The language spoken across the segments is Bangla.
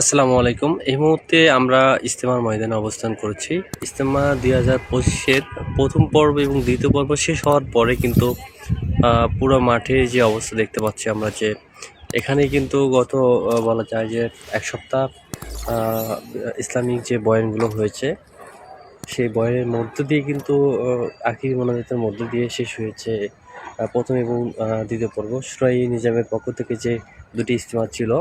আসসালামু আলাইকুম। এই মুহূর্তে আমরা ইস্তেমার ময়দানে অবস্থান করছি। ইস্তেমা দুই হাজার পঁচিশের প্রথম পর্ব এবং দ্বিতীয় পর্ব শেষ হওয়ার পরে কিন্তু পুরো মাঠে যে অবস্থা দেখতে পাচ্ছি আমরা যে এখানে কিন্তু গত বলা যায় যে এক সপ্তাহ ইসলামিক যে বয়ানগুলো হয়েছে, সেই বয়ানের মধ্য দিয়ে কিন্তু আখির মোনাজাতের মধ্য দিয়ে শেষ হয়েছে প্রথম এবং দ্বিতীয় পর্ব। সুরাই নিজামের পক্ষ থেকে যে দুটি ইস্তেমা ছিল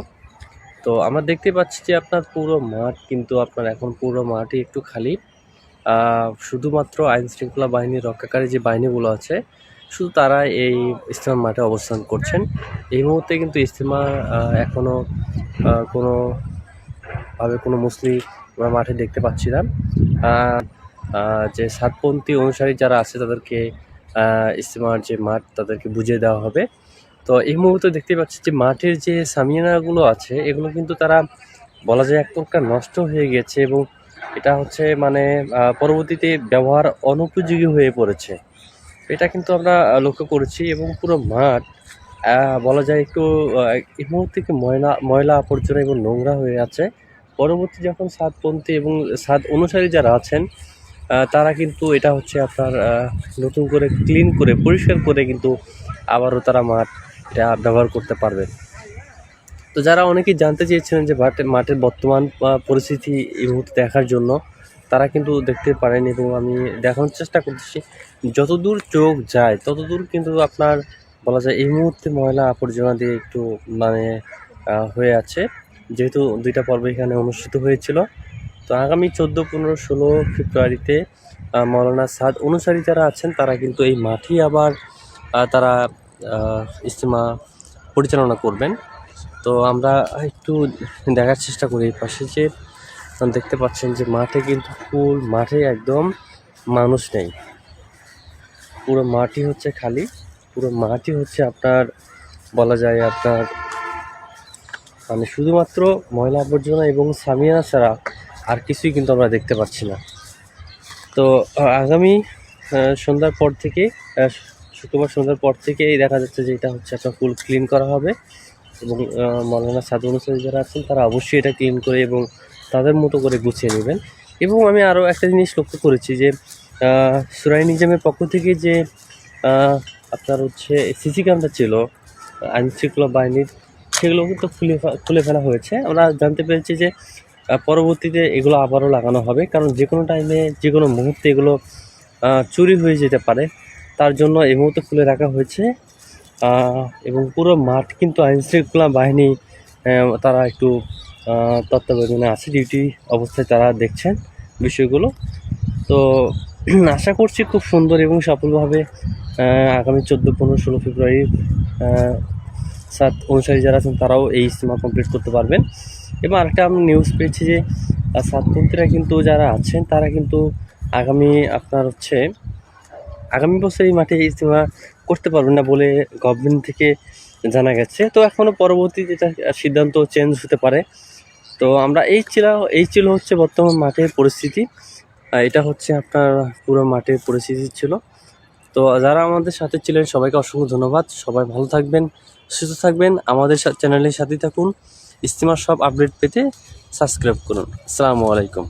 তো আমরা দেখতে পাচ্ছি যে আপনার পুরো মাঠ কিন্তু আপনার এখন পুরো মাঠই একটু খালি। শুধুমাত্র আইন শৃঙ্খলা বাহিনীর রক্ষাকারী যে বাহিনীগুলো আছে শুধু তারা এই ইস্তেমা মাঠে অবস্থান করছেন। এই মুহূর্তে কিন্তু ইস্তেমা এখনও কোনো ভাবে কোনো মুসলিম আমরা মাঠে দেখতে পাচ্ছি না। যে সাতপন্থী অনুসারী যারা আছে তাদেরকে আহ, ইস্তেমার যে মাঠ তাদেরকে বুঝিয়ে দেওয়া হবে। তো এই মুহূর্তে দেখতে পাচ্ছি যে মাঠের যে সামিয়ানাগুলো আছে, এগুলো কিন্তু তারা বলা যায় এক প্রকার নষ্ট হয়ে গেছে এবং এটা হচ্ছে মানে পরবর্তীতে ব্যবহার অনুপযোগী হয়ে পড়েছে। এটা কিন্তু আমরা লক্ষ্য করেছি এবং পুরো মাঠ বলা যায় একটু এই মুহূর্তে কি ময়লা ময়লা আবর্জনা এবং নোংরা হয়ে আছে। পরবর্তী যখন সাতপন্থী এবং সাত অনুসারী যারা আছেন তারা কিন্তু এটা হচ্ছে আপনার নতুন করে ক্লিন করে, পরিষ্কার করে কিন্তু আবারও তারা মাঠ এটা ব্যবহার করতে পারবে। তো যারা অনেকেই জানতে চেয়েছিলেন যে মাঠের মাঠের বর্তমান পরিস্থিতি এই মুহূর্তে দেখার জন্য, তারা কিন্তু দেখতে পারেন এবং আমি দেখানোর চেষ্টা করতেছি। যতদূর চোখ যায়, ততদূর কিন্তু আপনার বলা যায় এই মুহূর্তে ময়লা আবর্জনা দিয়ে একটু মানে হয়ে আছে। যেহেতু দুইটা পর্ব এখানে অনুষ্ঠিত হয়েছিল, তো আগামী চোদ্দ, পনেরো, ষোলো ফেব্রুয়ারিতে মৌলানা সাদ অনুসারী যারা আছেন, তারা কিন্তু এই মাঠেই আবার তারা ইজতেমা পরিচালনা করবেন। তো আমরা একটু দেখার চেষ্টা করি পাশে যে দেখতে পাচ্ছেন যে মাঠে কিন্তু ফুল, মাঠে একদম মানুষ নেই। পুরো মাঠই হচ্ছে খালি, পুরো মাঠই হচ্ছে আপনার বলা যায় আপনার মানে শুধুমাত্র ময়লা আবর্জনা এবং সামিয়ানা ছাড়া আর কিছুই কিন্তু আমরা দেখতে পাচ্ছি না। তো আগামী সন্ধ্যার পর থেকে শুক্রবার সন্ধ্যার পর থেকেই দেখা যাচ্ছে যে এটা হচ্ছে আপনার ফুল ক্লিন করা হবে। এবং মৌলানা সাধু অনুসারী যারা আছেন, তারা অবশ্যই এটা ক্লিন করে এবং তাদের মতো করে গুছিয়ে নেবেন। এবং আমি আরও একটা জিনিস লক্ষ্য করেছি যে সুরাই নিজামের পক্ষ থেকে যে আপনার হচ্ছে সিসি ক্যামেরা ছিল আইন শৃঙ্খলা বাহিনীর, সেগুলো কিন্তু খুলে খুলে ফেলা হয়েছে। আমরা জানতে পেরেছি যে পরবর্তীতে এগুলো আবারও লাগানো হবে। কারণ যে কোনো টাইমে যে কোনো মুহূর্তে এগুলো চুরি হয়ে যেতে পারে। তার জন্য এই মুহূর্তে খুলে রাখা হয়েছে। এবং পুরো মাঠ কিন্তু আইন শৃঙ্খলা বাহিনী তারা একটু তত্ত্বাবধানে আছে, ডিউটি অবস্থায় তারা দেখছেন বিষয়গুলো। তো আশা করছি খুব সুন্দর এবং সফলভাবে আগামী চোদ্দ, পনেরো, ষোলো ফেব্রুয়ারি সাত অনুসারী যারা আছেন তারাও এই ইজতেমা কমপ্লিট করতে পারবেন। এবং আরেকটা আমি নিউজ পেয়েছি যে সাতপন্থীরা কিন্তু যারা আছেন তারা কিন্তু আগামী আপনার হচ্ছে আগামী বছর এই মাঠে ইজতেমা করতে পারবেন না বলে গভর্নমেন্ট থেকে জানা গেছে। তো এখনও পরবর্তী যেটা সিদ্ধান্ত চেঞ্জ হতে পারে। তো আমরা এই ছিল এই ছিল হচ্ছে বর্তমান মাঠের পরিস্থিতি। এটা হচ্ছে আপনার পুরো মাঠের পরিস্থিতি ছিল। তো যারা আমাদের সাথে ছিলেন, সবাইকে অসংখ্য ধন্যবাদ। সবাই ভালো থাকবেন, সুস্থ থাকবেন। আমাদের চ্যানেলের সাথে থাকুন। ইস্তিমার সব আপডেট পেতে সাবস্ক্রাইব করুন। আসসালামু আলাইকুম।